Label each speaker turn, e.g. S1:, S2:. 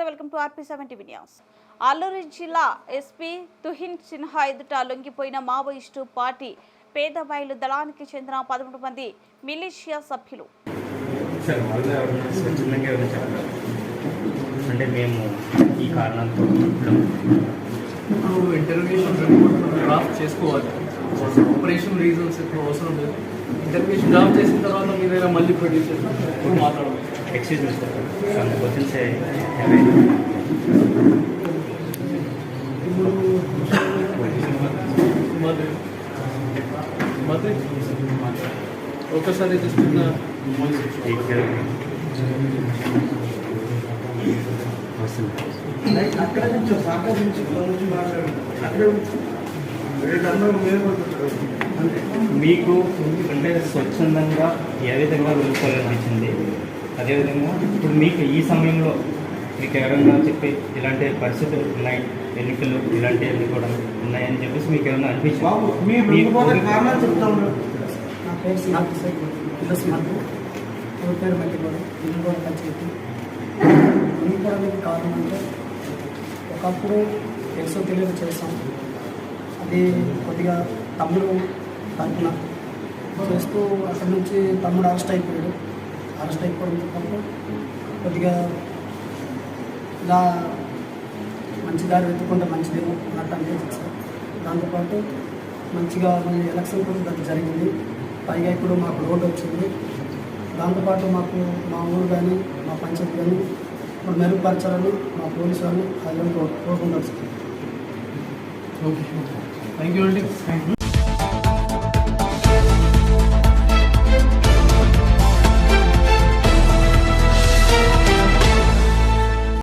S1: నమస్తే welcome to RP seven TV news. Alluri జిల్లా SP Tuhin Sinha ఎదుట లొంగిపోయిన మావోయిస్టు పార్టీ పేదవాయిలు దళానికి చెందిన పదమూడు మంది మిలిషియా సభ్యులు.
S2: అంటే మేము ఈ ఇప్పుడు
S3: ఇంటర్వ్యూషన్ రిపోర్ట్ డ్రాఫ్ట్ చేసుకోవాలి. ఆపరేషన్ రీజన్స్ ఇప్పుడు అవసరం లేదు. ఇంటర్వ్యూషన్ డ్రాఫ్ట్ చేసిన తర్వాత మీరు మళ్ళీ ప్రొడ్యూస్ చేస్తే మాట్లాడవచ్చు.
S2: క్వశ్చన్స్ హ్యావ్
S3: ఇప్పుడు మాది మాది ఒకసారి
S4: అక్కడ నుంచి సాకర్ నుంచి మాట్లాడండి అక్కడ
S2: మీకు అంటే స్వచ్ఛందంగా ఏ విధంగా వెళ్ళిపోవాలనిపించింది? అదేవిధంగా ఇప్పుడు మీకు ఈ సమయంలో మీకు ఎవరైనా చెప్పి ఇలాంటి పరిస్థితులు ఉన్నాయి? ఎన్నికలు ఇలాంటివన్నీ కూడా ఉన్నాయని చెప్పేసి మీకు ఏమైనా అనిపించింది?
S5: కారణం అంటే ఒకప్పుడు తెలుసో తెలియదు చేసాం అది కొద్దిగా తమ్ముడు తరపున. చేస్తూ అక్కడి నుంచి తమ్ముడు అరెస్ట్ అయిపోయాడు. అరెస్ట్ అయిపోవడంతో కొద్దిగా ఇలా మంచి దారి వెతుకుంటే మంచిదేమో అన్నట్టు అనిపించింది సార్. దాంతోపాటు మంచిగా మళ్ళీ ఎలక్షన్ కూడా దానికి జరిగింది. పైగా ఇప్పుడు మాకు రోడ్ వచ్చింది. దాంతోపాటు మాకు మా ఊరు కానీ మా పంచాయతీ కానీ ఇప్పుడు మెరుగుపరచాలని మా పోలీసు వాళ్ళు అది కోరుకుంటూ వస్తుంది
S3: ఓకే థ్యాంక్ యూ అండి